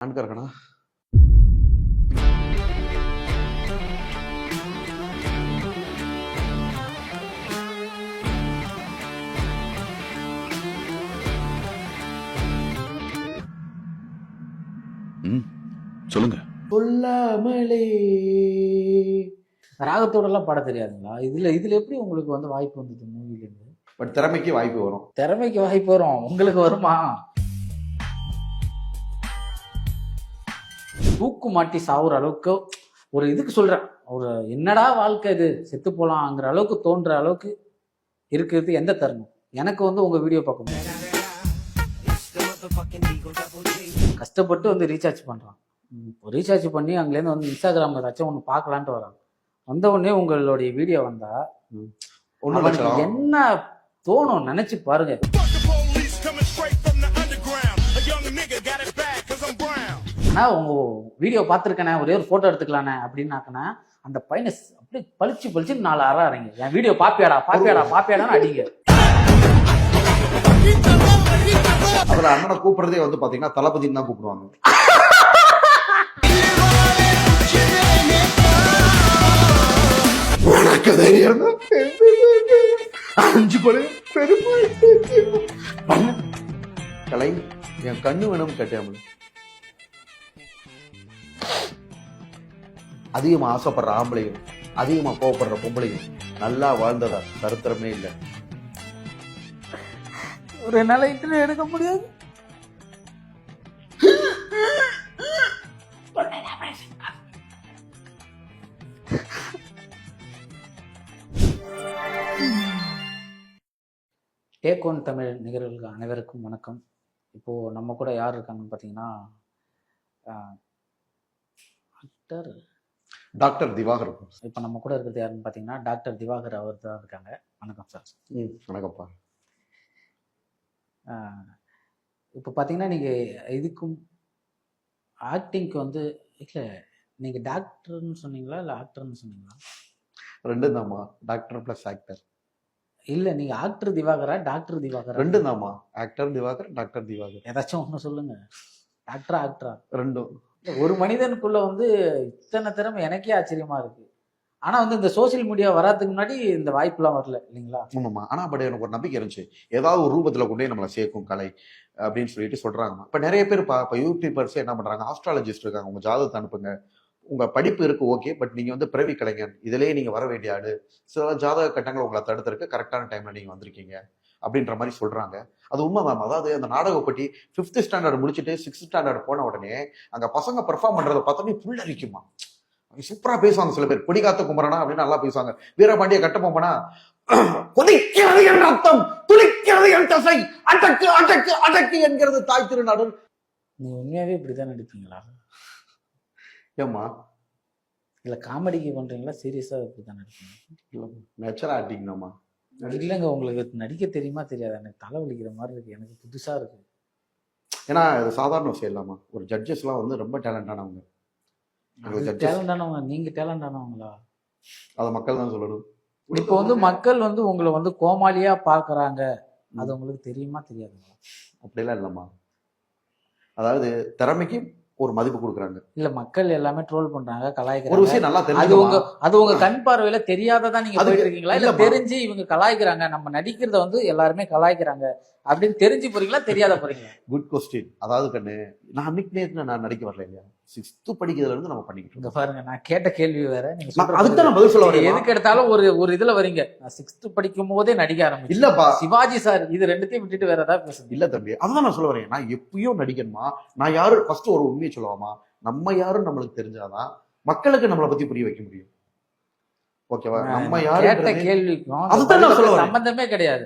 நான்கு இருக்கணா ம் சொல்லுங்க. சொல்லாமலே. ராகத்தோட எல்லாம் பாட தெரியாதுங்களா? இதுல இதுல எப்படி உங்களுக்கு வந்து வாய்ப்பு வந்தது மூவில இருந்து பட் திறமைக்கு வாய்ப்பு வரும். திறமைக்கு வாய்ப்பு வரும். உங்களுக்கு வருமா? தூக்கு மாட்டி சாவுற அளவுக்கு ஒரு இதுக்கு சொல்றேன். ஒரு என்னடா வாழ்க்கை இது? செத்து போலாங்கிற அளவுக்கு தோன்ற அளவுக்கு இருக்கிறது எந்த தருணம்? எனக்கு வந்து உங்க வீடியோ பார்க்க முடியும் கஷ்டப்பட்டு வந்து ரீசார்ஜ் பண்றான். இப்போ ரீசார்ஜ் பண்ணி அங்கேருந்து வந்து இன்ஸ்டாகிராம் ஏதாச்சும் ஒன்று பார்க்கலான்ட்டு வரான். வந்த உடனே உங்களுடைய வீடியோ வந்தா ஒன்றும் அவனுக்கு லட்சம் என்ன தோணும் நினைச்சு பாருங்க. அண்ணா உங்கள் உங்க வீடியோ பார்த்துருக்கேண்ணே ஒரே ஒரு ஃபோட்டோ எடுத்துக்கலானே அப்படின்னாக்கண்ணா அந்த பையனை அப்படியே பளிச்சு பளிச்சு நாலு அற இறங்கி என் வீடியோ பாப்பியாடா பாப்பியாடா பாப்பியாடான்னு அடிங்க. அதுல அண்ணனை கூப்பிடுறதே வந்து பாத்தீங்கன்னா தளபதினு தான் கூப்பிடுவாங்க. உனக்கு தைரியம் அஞ்சு கொலை பெருமை. கலை என் கண்ணு வேணும் கட்டாமல் அதிகமா ஆசைப்படுற ஆம்பளையும் அதிகமா கோவப்படுற பொம்பளையும் நல்லா வாழ்ந்ததா? சரித்திரமே இல்லை. ஒரு நிலையிட்டு எடுக்க முடியாது? டேக் ஒன் தமிழ் நிகழ்வுகள் அனைவருக்கும் வணக்கம். இப்போ நம்ம கூட யார் இருக்காங்கன்னு பார்த்தீங்கன்னா ஆக்டர் டாக்டர் திவாகர் இப்போ நம்ம கூட இருக்கிறது யாருன்னு பார்த்தீங்கன்னா டாக்டர் திவாகர் அவர் தான் இருக்காங்க. வணக்கம் சார். ம் வணக்கம்ப்பா. இப்போ பார்த்தீங்கன்னா நீங்கள் இதுக்கும் ஆக்டிங்க்கு வந்து இல்லை நீங்கள் டாக்டர்னு சொன்னீங்களா இல்லை ஆக்டர்னு சொன்னீங்களா? ரெண்டும் தாம்மா டாக்டர் பிளஸ் ஆக்டர் இல்லை நீங்கள் ஆக்டர் திவாகரா டாக்டர் திவாகரா? ரெண்டும் தாம்மா ஆக்டர் திவாகர் டாக்டர் திவாகர். ஏதாச்சும் ஒன்று சொல்லுங்க. டாக்டரா ஆக்டரா ரெண்டும். ஒரு மனிதனுக்குள்ள வந்து இத்தனை திறமை எனக்கே ஆச்சரியமா இருக்கு. ஆனா வந்து இந்த சோஷியல் மீடியா வராதுக்கு முன்னாடி இந்த வாய்ப்புலாம் வரல இல்லைங்களா? ஆமாம்மா. ஆனா பட் எனக்கு ஒரு நம்பிக்கை இருந்துச்சு. ஏதாவது ஒரு ரூபத்துல கொண்டு போய் நம்மளை சேர்க்கும் கலை அப்படின்னு சொல்லிட்டு சொல்றாங்க இப்ப நிறைய பேர் பா இப்போ யூடியூபர்ஸ் என்ன பண்றாங்க? ஆஸ்ட்ராலஜிஸ்ட் இருக்காங்க. உங்க ஜாதகத்தை அனுப்புங்க. உங்க படிப்பு இருக்கு ஓகே பட் நீங்க வந்து பிறவி கலைஞன் இதுலயே நீங்க வர வேண்டிய ஆடு. சில ஜாதக கட்டங்கள் உங்களை தடுத்திருக்கு. கரெக்டான டைம்ல நீங்க வந்திருக்கீங்க. அப்படின்ற மாதிரி சொல்றாங்க. அது உண்மை மேம் அதாவது அந்த நாடகப்பட்டி ஃபிஃப்த் ஸ்டாண்டர்ட் முடிச்சுட்டு சிக்ஸ்த் ஸ்டாண்டர்ட் போன உடனே அங்க பசங்க பெர்ஃபார்ம் பண்றதை பார்த்தோன்னே புல்லரிக்குமா சூப்பரா பேசுவாங்க சில பேர். கொடிகாத்த குமரனா அப்படின்னு நல்லா பேசுவாங்க. வீரபாண்டிய கட்டபொம்மனா கொதிக்கிறது என் ரத்தம். துளிக்கிறது என் தசை. அடக்கு அடக்கு அடக்கு என்கிறது தாய் திருநாடு நீ உண்மையாவே இப்படிதான் நடிப்பீங்களா? ஏம்மா? இல்ல காமெடிக்கு பண்றீங்களா? சீரியஸா இப்படிதான் நடிப்பீங்க நேச்சரா ஆட்டிங்கம்மா இல்லைங்க உங்களுக்கு நடிக்க தெரியுமா தெரியாது? எனக்கு தலை வலிக்கிற மாதிரி இருக்கு. எனக்கு புதுசா இருக்கு. ஏன்னா இது சாதாரண விஷயம் இல்லாமா ஒரு ஜட்ஜஸ்லாம் வந்து ரொம்ப டேலண்டானவங்க அது. டேலண்டானவங்க நீங்க டேலண்டானவங்களா அதை மக்கள் தான் சொல்லணும். இப்போ வந்து மக்கள் வந்து உங்களை வந்து கோமாளியா பார்க்கறாங்க. அது உங்களுக்கு தெரியுமா தெரியாதுங்களா? அப்படிலாம் இல்லைம்மா. அதாவது திறமைக்கு ஒரு மதிப்பு கொடுக்குறாங்க. இல்ல மக்கள் எல்லாமே ட்ரோல் பண்றாங்க ஒரு கலாய்க்கிறாங்க விஷயம் நல்லா அது உங்க அது உங்க கண் பார்வையில தெரியாததா நீங்க போயிட்டு இருக்கீங்களா? இல்ல. தெரிஞ்சு இவங்க கலாய்க்கிறாங்க. நம்ம நடிக்கிறத வந்து எல்லாருமே கலாய்க்கிறாங்க. அப்படின்னு தெரிஞ்சு போறீங்களா? தெரியாத போறீங்களா? குட் கொஸ்டின் அதாவது கண்ணு நான் அன்னைக்கு நேத்து நான் நடிக்க வரல இல்லையா? சிக்ஸ்த்து படிக்கிறதுல இருந்து நம்ம பண்ணிக்கிட்டு இருக்கோம். பாருங்க நான் கேட்ட கேள்வி வேற. நீங்க அதுக்கு தான் பதில் சொல்ல வரேன். எதுக்கு எடுத்தாலும் ஒரு ஒரு இதுல வரீங்க. நான் சிக்ஸ்த் படிக்கும் போதே நடிக்க ஆரம்பிச்சேன். இல்லப்பா. சிவாஜி சார் இது ரெண்டுத்தையும் விட்டுட்டு வேற ஏதாவது பேசுங்க. இல்ல தம்பி அதுதான் நான் சொல்ல வரேன். நான் எப்பயும் நடிக்கணுமா? நான் யாரு ஃபர்ஸ்ட் ஒரு உண்மையை சொல்லுவாமா? நம்ம யாரும் நம்மளுக்கு தெரிஞ்சாதான் மக்களுக்கு நம்மளை பத்தி புரிய வைக்க முடியும். ஓகேவா? நம்ம கேட்ட யாரு கேள்விக்கும். சம்பந்தமே கிடையாது.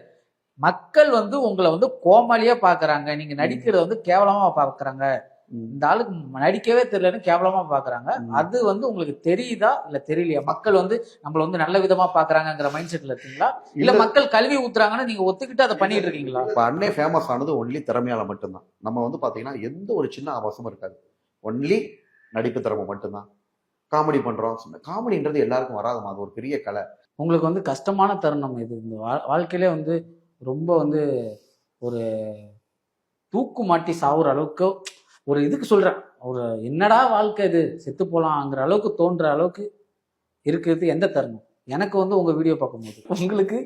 மக்கள் வந்து உங்களை வந்து கோமாளியா பாக்குறாங்க. நீங்க நடிக்கிறத வந்து கேவலமா பாக்குறாங்க. இந்த ஆளுக்கு நடிக்கவே தெரியலன்னு கேவலமா பாக்குறாங்க. அது வந்து உங்களுக்கு தெரியுதா இல்ல தெரியலையா? மக்கள் வந்து நம்மள வந்து நல்ல விதமா பாக்குறாங்கங்கிற மைண்ட் செட்ல இருக்கீங்களா? இல்ல மக்கள் கல்வி ஊத்துறாங்கன்னு நீங்க ஒத்துக்கிட்டு அதை பண்ணிட்டு இருக்கீங்களா? இப்ப அன்னை ஃபேமஸ் ஆனது ஒன்லி திறமையால மட்டும்தான். நம்ம வந்து பாத்தீங்கன்னா எந்த ஒரு சின்ன ஆபாசமும் இருக்காது. ஒன்லி நடிப்பு திறமை மட்டும்தான். காமெடி பண்றோம். காமெடின்றது எல்லாருக்கும் வராதுமா அது ஒரு பெரிய கலை. உங்களுக்கு வந்து கஷ்டமான தருணம் இது. இந்த வாழ்க்கையிலே வந்து ரொம்ப வந்து ஒரு தூக்கு மாட்டி சாகுற அளவுக்கு ஒரு இதுக்கு சொல்கிறேன் ஒரு என்னடா வாழ்க்கை இது? செத்து போகலாங்கிற அளவுக்கு தோன்ற அளவுக்கு இருக்கிறது எந்த தருணம்? எனக்கு வந்து உங்கள் வீடியோ பார்க்கும்போது. உங்களுக்கு?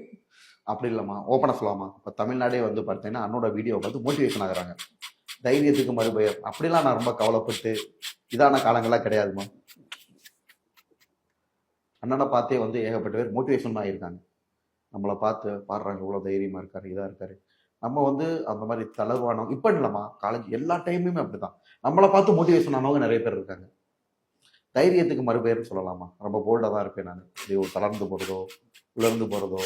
அப்படி இல்லைம்மா. ஓப்பனாக சொல்லலாமா? இப்போ தமிழ்நாடே வந்து பார்த்தீங்கன்னா அண்ணோட வீடியோ பார்த்து மோட்டிவேஷன் ஆகுறாங்க. தைரியத்துக்கு மறுபெயர் அப்படிலாம் நான் ரொம்ப கவலைப்பட்டு இதான காலங்கள்லாம் கிடையாதுமா அண்ணனை பார்த்தே வந்து ஏகப்பட்ட பேர் மோட்டிவேஷன் ஆகியிருக்காங்க நம்மளை பார்த்து பாடுறாங்க இவ்வளோ தைரியமாக இருக்காரு இதாக இருக்காரு. நம்ம வந்து அந்த மாதிரி தளர்வானவங்க இப்போ இல்லைம்மா காலேஜ் எல்லா டைமுமே அப்படிதான் நம்மளை பார்த்து மோட்டிவேஷன் ஆனவங்க நிறைய பேர் இருக்காங்க. தைரியத்துக்கு மறுபெயர்னு சொல்லலாமா? ரொம்ப போல்டாக தான் இருப்பேன் நான். இப்படி தளர்ந்து போகிறதோ உலர்ந்து போகிறதோ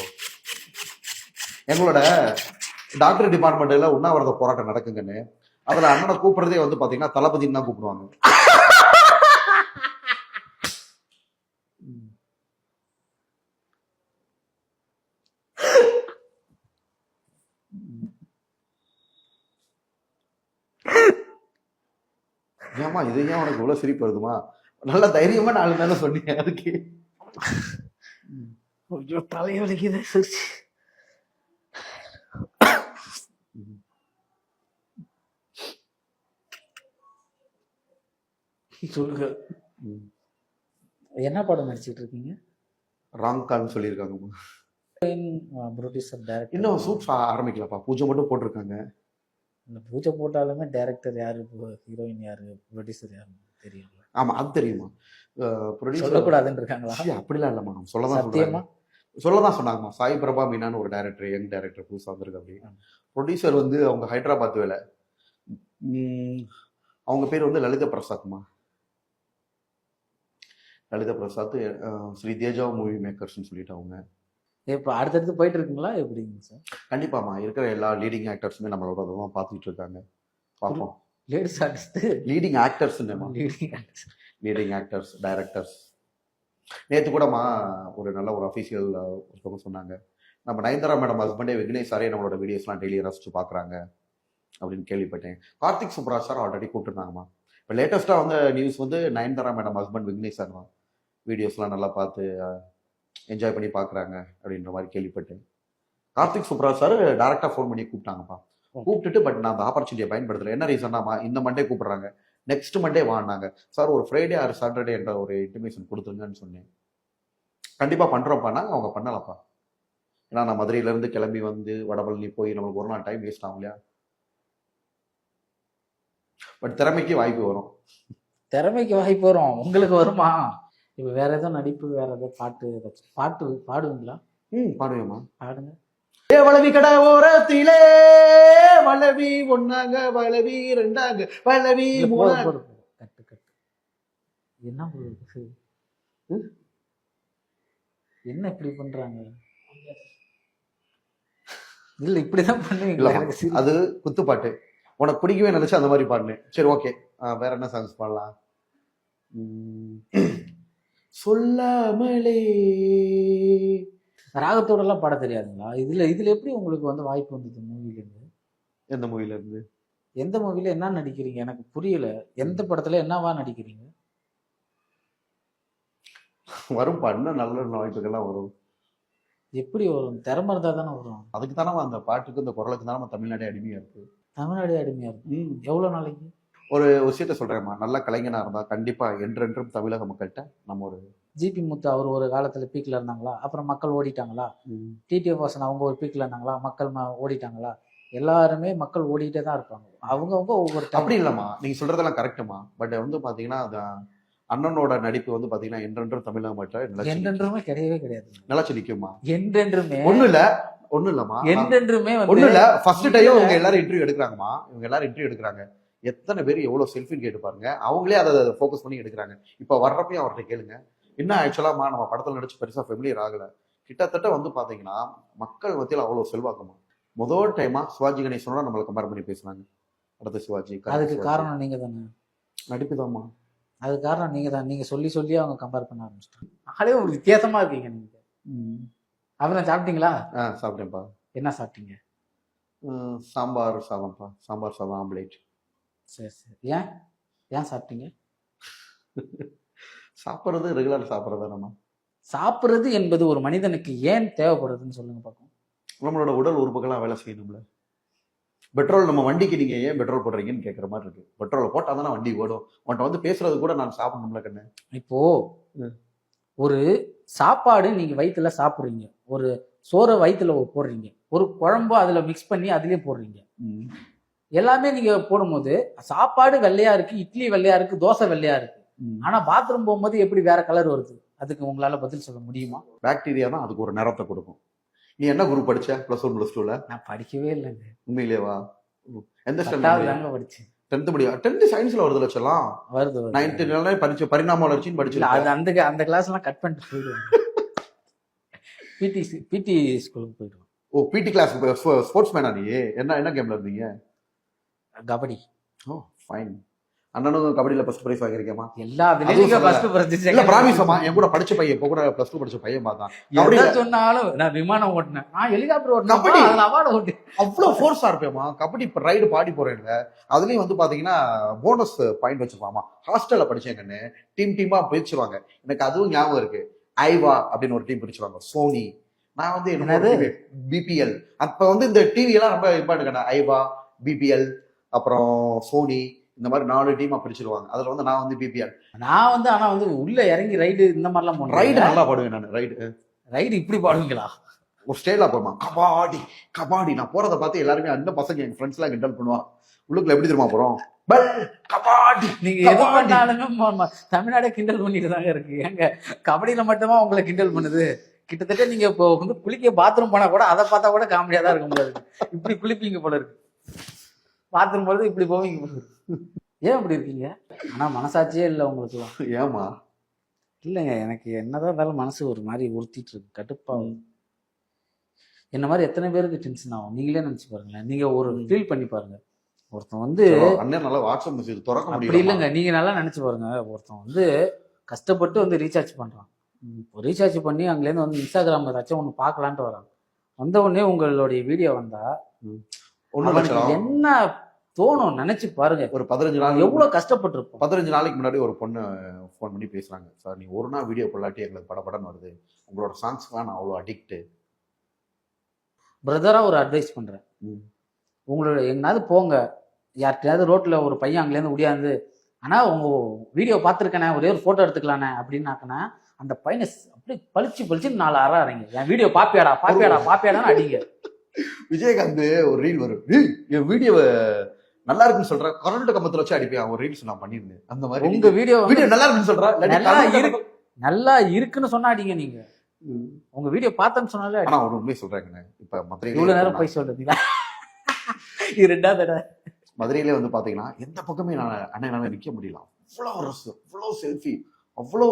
எங்களோட டாக்டர் டிபார்ட்மெண்ட்டில் உண்ணாவிரத போராட்டம் நடக்குங்கன்னு அதில் அண்ணனை கூப்பிட்றதே வந்து பார்த்தீங்கன்னா தளபதினு தான் கூப்பிடுவாங்க. ஏமா இது ஏன் உனக்கு இவ்வளவு சிரிப்பு வருதுமா? நல்ல தைரியமா நாலு நேரம் சொன்னீங்க அதுக்கு. ஐயோ தலைவலிக்குது சிரிச்சு. சொல்லுங்க. என்ன படம் நடிச்சிட்டு இருக்கீங்க? ராங் கால்னு சொல்லியிருக்காங்கம்மா. ப்ரொடியூசர் டேரக்டர் இன்னும் சூட்ஸ் ஆரம்பிக்கலப்பா. பூஜை மட்டும் போட்டிருக்காங்க. இந்த பூஜை போட்டாலுமே டேரக்டர் யாரு? ஹீரோயின் யாரு? ப்ரொடியூசர் யாரு? தெரியும் ஆமா அது தெரியுமா? சொல்லக்கூடாதுன்னு இருக்காங்களா அப்படிலாம் இல்லைம்மா. சொல்லதான் சத்தியமா? சொல்றாங்க. சொல்லதான் சொன்னாங்கம்மா. சாய் பிரபா மீனான்னு ஒரு டேரக்டர் யங் டேரக்டர் புதுசாக வந்திருக்கு அப்படி ப்ரொடியூசர் வந்து அவங்க ஹைதராபாத் வேலை. அவங்க பேர் வந்து லலித பிரசாத்மா. லலித பிரசாத் ஸ்ரீ தேஜா மூவி மேக்கர்ஸ்னு சொல்லிட்டு அவங்க. இப்போ அடுத்தடுத்து போயிட்டு இருக்குங்களா எப்படிங்க சார்? கண்டிப்பாம்மா இருக்கிற எல்லா லீடிங் ஆக்டர்ஸுமே நம்மளோட தான் பார்த்துட்டு இருக்காங்க பார்ப்போம். Ladies artist leading actors leading artist leading actors directors நேற்று கூடமா ஒரு நல்ல ஒரு அஃபீஷியல் ஒருத்தவங்க சொன்னாங்க. நம்ம நயன்தாரா மேடம் ஹஸ்பண்டே விக்னேஷ் சாரே நம்மளோட வீடியோஸ்லாம் டெய்லி ரசிச்சு பார்க்குறாங்க அப்படின்னு கேள்விப்பட்டேன். கார்த்திக் சுப்ராஜ் சார் ஆல்ரெடி கூப்பிட்டுருந்தாங்கம்மா. இப்போ லேட்டஸ்ட்டாக வந்த நியூஸ் வந்து Nayanthara madam husband Vignesh sir தான் வீடியோஸ்லாம் நல்லா பார்த்து என்ஜாய் பண்ணி பார்க்குறாங்க அப்படின்ற மாதிரி கேள்விப்பட்டேன் கார்த்திக் சுப்ராஜ் சார் டேரெக்டாக ஃபோன் பண்ணி கூப்பிட்டாங்கப்பா. கூப்பிட்டுட்டு பட் நான் அந்த ஆப்பர்ச்சுனிட்டியை பயன்படுத்தல. என்ன ரீசன்னாமா இந்த மண்டே கூப்பிடுறாங்க. நெக்ஸ்ட் மண்டே வாங்கினாங்க சார் ஒரு ஃப்ரைடே ஆர் சாட்டர்டே என்ற ஒரு இன்டிமேஷன் கொடுத்துருங்கன்னு சொன்னேன். கண்டிப்பாக பண்ணுறோம்ப்பானா அவங்க பண்ணலப்பா. ஏன்னா நான் மதுரையிலேருந்து கிளம்பி வந்து வடபழனி போய் நம்மளுக்கு ஒரு நாள் டைம் வேஸ்ட் ஆகும் இல்லையா? பட் திறமைக்கு வாய்ப்பு வரும். திறமைக்கு வாய்ப்பு வரும். உங்களுக்கு வருமா? இப்போ வேற ஏதோ நடிப்பு வேற ஏதோ பாட்டு ஏதாச்சும். பாட்டு பாடுவீங்களா? ம் பாடுவேம்மா. பாடுங்க. ஏ வளவி கடை ஓரத்திலே வளவி ஒன்னாங்க வளவி ரெண்டாங்க வளவி மூணாங்க. கட்டு கட்டு. என்ன ம்? என்ன இப்படி பண்றாங்க? இல்ல இப்படிதான் பண்ணுவீங்களா? அது குத்துப்பாட்டு உனக்கு பிடிக்கவே நினைச்சு அந்த மாதிரி பாடினேன். சரி ஓகே. வேற என்ன சாங்ஸ் பாடலாம்? சொல்லாமலே. ராகத்தோட எல்லாம் பாட தெரியாதுங்களா? இதுல இதுல எப்படி உங்களுக்கு வந்து வாய்ப்பு வந்தது மூவில இருந்து எந்த மூவில இருந்து எந்த மூவில என்ன நடிக்கிறீங்க? எனக்கு புரியல. எந்த படத்துல என்னவா நடிக்கிறீங்க? வரும் பண்ண நல்ல வாய்ப்புகள்லாம் வரும். எப்படி வரும்? திறமை இருந்தா தானே வரும். அதுக்கு தானே அந்த பாட்டுக்கு இந்த குரலுக்கு தானே நம்ம தமிழ்நாடே அடிமையா இருக்கு. தமிழ்நாடு அடிமையா இருக்கும் எவ்வளவு நாளைக்கு? ஒரு விஷயத்த சொல்றேம்மா. நல்ல கலைஞனா இருந்தா கண்டிப்பா என்றென்றும் தமிழக மக்கள்கிட்ட நம்ம ஒரு ஜிபி முத்து அவர் ஒரு காலத்துல பீக்ல இருந்தாங்களா? அப்புறம் மக்கள் ஓடிட்டாங்களா? டிடிஎஃப் வாசன் அவங்க ஒரு பீக்ல இருந்தாங்களா? மக்கள் ஓடிட்டாங்களா? எல்லாருமே மக்கள் ஓடிட்டே தான் இருப்பாங்க. அவங்கவுங்க ஒவ்வொரு அப்படி இல்லம்மா. நீங்க சொல்றதெல்லாம் கரெக்டுமா பட் வந்து பாத்தீங்கன்னா அது அண்ணனோட நடிப்பு வந்து பாத்தீங்கன்னா என்றென்றும் தமிழக மக்கள் என்றென்றுமே கிடையவே கிடையாது. நிலைச்சு நிக்குமா என்றென்றுமே ஒண்ணு இல்ல ஒண்ணு இல்லம்மா. என்றென்றுமே வந்து இல்ல ஃபர்ஸ்ட் டைம் இவங்க எல்லாரும் இன்டர்வியூ எடுக்கிறாங்கம்மா. இவங்க எல்லாரும் இன்டர்வியூ எடுக்கிறாங்க. எத்தனை பேர் எவ்வளவு செல்ஃபின்னு கேட்டு பாருங்க. அவங்களே அதை ஃபோக்கஸ் பண்ணி எடுக்கிறாங்க. இப்ப வர்றப்பையும் அவர்கிட்ட கேளுங்க. என்ன ஆக்சுவலாமா நம்ம படத்துல நடிச்சு பெருசா ஃபெமிலியர் ஆகல. கிட்டத்தட்ட வந்து பாத்தீங்கன்னா மக்கள் மத்தியில் அவ்வளவு செல்வாக்குமா? முதல் டைமா சிவாஜி கணேசனோட நம்மளை கம்பேர் பண்ணி பேசுனாங்க. அடுத்த சிவாஜி அதுக்கு. காரணம் நீங்க தானே நடிப்புதாம்மா. அதுக்கு காரணம் நீங்க தான் நீங்க சொல்லி சொல்லி அவங்க கம்பேர் பண்ண ஆரம்பிச்சிட்டாங்க. ஆளே ஒரு வித்தியாசமா இருக்கீங்க நீங்க. அப்புறம் சாப்பிட்டீங்களா? ஆ சாப்பிட்டேன்ப்பா. என்ன சாப்பிட்டீங்க? சாம்பார் சாதம்ப்பா. சாம்பார் சாதம் ஆம்லேட். சரி சரி. ஏன்? ஏன் சாப்பிட்டீங்க? சாப்பிட்றது ரெகுலர் சாப்பிட்றது சாப்பிடுறது என்பது ஒரு மனிதனுக்கு ஏன் தேவைப்படுதுன்னு சொல்லுங்க பார்ப்போம். நம்மளோட உடல் உறுப்புகள்லாம் வேலை செய்யணும்ல பெட்ரோல் நம்ம வண்டிக்கு நீங்க ஏன் பெட்ரோல் போடுறீங்கன்னு கேட்குற மாதிரி இருக்கு. பெட்ரோல் போட்டா தானே வண்டி ஓடும். உன்ட்ட வந்து பேசுறது கூட நான் சாப்பிடணும்ல கண்ணு. இப்போ. ஒரு சாப்பாடு நீங்க வயித்துல சாப்பிடுறீங்க. ஒரு சோறை வயித்துல போடுறீங்க. ஒரு குழம்பு அதுல மிக்ஸ் பண்ணி அதுலயே போடுறீங்க. எல்லாமே நீங்க போடும்போது சாப்பாடு வெள்ளையா இருக்கு இட்லி வெள்ளையா இருக்கு தோசை வெள்ளையா இருக்கு. ஆனா பாத்ரூம் போகும்போது எப்படி வேற கலர் வருது? அதுக்கு உங்களால பதில் சொல்ல முடியுமா? பாக்டீரியா தான் அதுக்கு ஒரு நிறத்தை கொடுக்கும். நீ என்ன குரூப் படிச்ச? பிளஸ் ஒன் பிளஸ் டூல நான் படிக்கவே இல்லைங்க. உண்மையிலேவா? எந்த ஸ்டாண்டர்ட் படிச்சேன். டென்த் முடியா? டென்த் சயின்ஸ்ல வருது லட்சம் வருது. நைன்த்து படிச்சு பரிணாம வளர்ச்சின்னு படிச்சு அது அந்த அந்த கிளாஸ் எல்லாம் கட் பண்ணிட்டு போயிடுவாங்க பிடி பிடி ஸ்கூலுக்கு போயிடுவாங்க ஓ பிடி கிளாஸ் ஸ்போர்ட்ஸ் மேனா நீ? என்ன என்ன கேம்ல இருந்தீங்க? கபடி. ஓ ஃபைன் அண்ணனும் கபடியில ஃபர்ஸ்ட் பிரைஸ் வாங்கியிருக்கேமா எல்லா சொல்லல. ஃபர்ஸ்ட் பிரைஸ் இல்ல பிராமிசமா என் கூட படிச்ச பையன் இப்போ கூட பிளஸ் டூ படிச்ச பையன் பார்த்தான். எதை சொன்னாலும் நான் விமானம் ஓட்டினேன். நான் ஹெலிகாப்டர் கபடி. ஓட்டினேன் அதுல அவார்டு ஓட்டு அவ்வளவு ஃபோர்ஸா இருப்பேமா கபடி இப்ப ரைடு பாடி போறேன்ல அதுலயும் வந்து பாத்தீங்கன்னா போனஸ் பாயிண்ட் வச்சிருப்பாமா ஹாஸ்டல்ல கண்ணு. டீம் டீமா பிரிச்சுருவாங்க. எனக்கு அதுவும் ஞாபகம் இருக்கு. ஐவா அப்படின்னு ஒரு டீம் பிரிச்சுருவாங்க. சோனி நான் வந்து என்னது? பிபிஎல் அப்ப வந்து இந்த டிவி எல்லாம் ரொம்ப இம்பார்ட்டன் கண்ணு. ஐவா பிபிஎல் அப்புறம் சோனி இந்த மாதிரி நாலு டீமா பிரிச்சிருவாங்க. அதுல வந்து நான் வந்து பிபிஎல் நான் வந்து ஆனா வந்து உள்ள இறங்கி ரைடு இந்த மாதிரிலாம் ரைடு போனேன் நல்லா பாடுவேன் நான் ரைடு ரைடு இப்படி பாடுவீங்களா? ஒரு ஸ்டேலா போமா கபாடி கபாடி. நான் போறத பார்த்து எல்லாருமே அந்த பசங்க என் ஃப்ரெண்ட்ஸ் எல்லாம் கிண்டல் பண்ணுவா உள்ளுக்குள்ள எப்படி தெரியுமா போறோம்? பல் கபாடி நீங்க எது. பண்ணாலுமே தமிழ்நாடே கிண்டல் பண்ணிட்டு தாங்க இருக்கு. ஏங்க கபடியில மட்டுமா உங்களை கிண்டல் பண்ணுது? கிட்டத்தட்ட நீங்க இப்போ வந்து குளிக்க பாத்ரூம் போனா கூட அதை பார்த்தா கூட காமெடியா தான் இருக்கும் போல இருக்கு. இப்படி குளிப்பீங்க போல இருக்கு. பாத்ரூம் போறது இப்படி போவீங்க. ஏன் இப்படி இருக்கீங்க? ஆனா மனசாட்சியே இல்லை உங்களுக்கு. ஏமா இல்லைங்க எனக்கு என்னதான் வேலை மனசு ஒரு மாதிரி உறுத்திட்டு இருக்கு கடுப்பா என்ன மாதிரி எத்தனை பேருக்கு டென்ஷன் ஆகும்? நீங்களே நினைச்சு பாருங்களேன். நீங்க ஒரு ஃபீல் பண்ணி பாருங்க. ஒருத்தன் வந்து அண்ணன் நல்லா வாட்ஸ்அப் மெசேஜ் திறக்க அப்படி முடியல இல்லைங்க நீங்க நல்லா நினைச்சு பாருங்க. ஒருத்தன் வந்து கஷ்டப்பட்டு வந்து ரீசார்ஜ் பண்றான். இப்போ ரீசார்ஜ் பண்ணி அங்கேருந்து வந்து இன்ஸ்டாகிராம் ஏதாச்சும் ஒன்று பார்க்கலான்ட்டு வரான். வந்த உடனே உங்களுடைய வீடியோ வந்தா லட்சம். என்ன தோணும் நினைச்சு பாருங்க. ஒரு பதினஞ்சு நாள் எவ்வளவு கஷ்டப்பட்டிருப்பான் பதினஞ்சு நாளைக்கு முன்னாடி ஒரு பொண்ணு ஃபோன் பண்ணி பேசுறாங்க. சார் நீ ஒரு நாள் வீடியோ போடலாட்டி எங்களுக்கு படபடன்னு வருது. உங்களோட சாங்ஸ்லாம் நான் அவ்வளோ அடிக்ட் பிரதரா ஒரு அட்வைஸ் பண்றேன். உங்களோட எங்கனாவது போங்க. யார்கிட்டயாவது ரோட்ல ஒரு பையன் அங்கேருந்து முடியாது ஆனா உங்க வீடியோ பார்த்துருக்கேனே ஒரே ஒரு போட்டோ எடுத்துக்கலானே அப்படின்னாக்கனா அந்த பையனை அப்படியே பளிச்சு பளிச்சுன்னு நாலு அற அறைங்க என் வீடியோ பாப்பியாடா பாப்பியாடா பாப்பியாடான்னு அடிங்க. விஜயகாந்த் ஒரு ரீல் வரும். "ஏய், என் வீடியோவை நல்லா இருக்குன்னு சொல்றேன் கரண்ட் கம்பத்துல வச்சு அடிப்பேன். ஒரு ரீல்ஸ் நான் பண்ணியிருந்தேன். அந்த மாதிரி உங்க வீடியோ வீடியோ நல்லா இருக்குன்னு சொல்றா. இல்லாட்டி நல்லா இருக்கு நல்லா இருக்குன்னு சொன்னா அடிங்க நீங்க. உங்க வீடியோ பார்த்தேன்னு சொன்னாலே. ஆனா ஒரு உண்மையை சொல்றேங்க இப்ப மதுரையிலே இவ்வளவு நேரம் போய் சொல்றீங்களா? இது ரெண்டாவது தடவை. மதுரையிலே வந்து பாத்தீங்கன்னா எந்த பக்கமே நான் அண்ணனால நிக்க முடியல. அவ்வளோ ரஸ் அவ்வளோ செல்ஃபி அவ்வளோ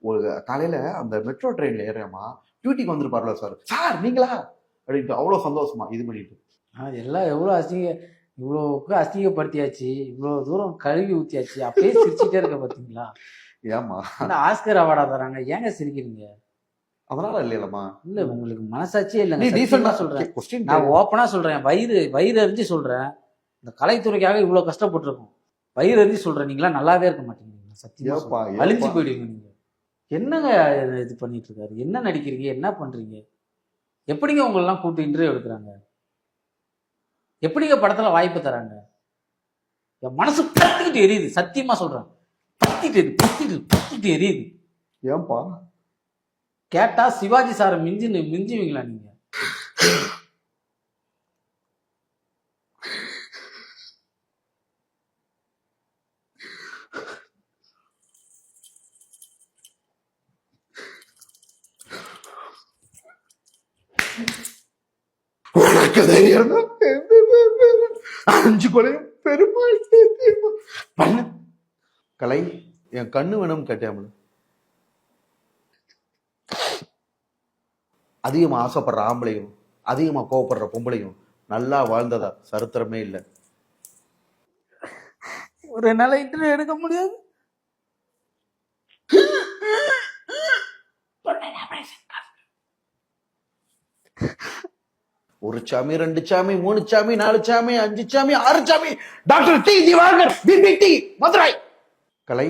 ஒரு காலையில அந்த மெட்ரோ ட்ரெயின்ல ஏறியாமா டியூட்டிக்கு வந்திருப்பார்ல சார் சார் நீங்களா? அப்படின்ட்டு அவ்வளோ சந்தோஷமா இது பண்ணிட்டு. ஆனா எல்லாம் எவ்வளவு அசிங்க இவ்வளவுக்கு அசிங்கப்படுத்தியாச்சு இவ்வளவு தூரம் கழுவி ஊத்தியாச்சு அப்படியே சிரிச்சுட்டே இருக்க பாத்தீங்களா? ஏமா ஆஸ்கர் அவார்டா தராங்க ஏங்க சிரிக்கிறீங்க? அதனால இல்லையலம்மா. இல்ல உங்களுக்கு மனசாட்சியே இல்லைங்க டீசெண்டா சொல்றேன். நான் ஓப்பனா சொல்றேன் வயிறு வயிறு அறிஞ்சு சொல்றேன். இந்த கலைத்துறைக்காக இவ்வளவு கஷ்டப்பட்டிருக்கோம். வயிறு அறிஞ்சு சொல்றேன் நீங்களா நல்லாவே இருக்க மாட்டீங்க சத்தியமா. அழிஞ்சு போயிடுவீங்க நீங்க. என்னங்க இது பண்ணிட்டு இருக்காரு? என்ன நடிக்கிறீங்க? என்ன பண்றீங்க? எப்படிங்க உங்களெல்லாம் கூப்பிட்டு இன்டர்வியூ எடுக்கிறாங்க? எப்படிங்க படத்துல வாய்ப்பு தராங்க? என் மனசு பத்திக்கிட்டு எரியுது சத்தியமா சொல்றேன். பத்திட்டு பத்திட்டு பத்திட்டு எரியுது ஏன்பா? கேட்டா சிவாஜி சாரை மிஞ்சி மிஞ்சுவீங்களா நீங்க? அஞ்சு கொலையும் பெருமாள் பண்ண. கலை என் கண்ணு வேணும் கேட்டேன் அதிகமா ஆசைப்படுற ஆம்பளையும் அதிகமா கோவப்படுற பொம்பளையும் நல்லா வாழ்ந்ததா சரித்திரமே இல்லை. ஒரு நாள் இன்டர்வியூ எடுக்க முடியாது? ஒரு சாமி ரெண்டு சாமி மூணு சாமி நாலு சாமி அஞ்சு சாமி ஆறு சாமி. Doctor D. Diwakar BPT Madurai. கலை.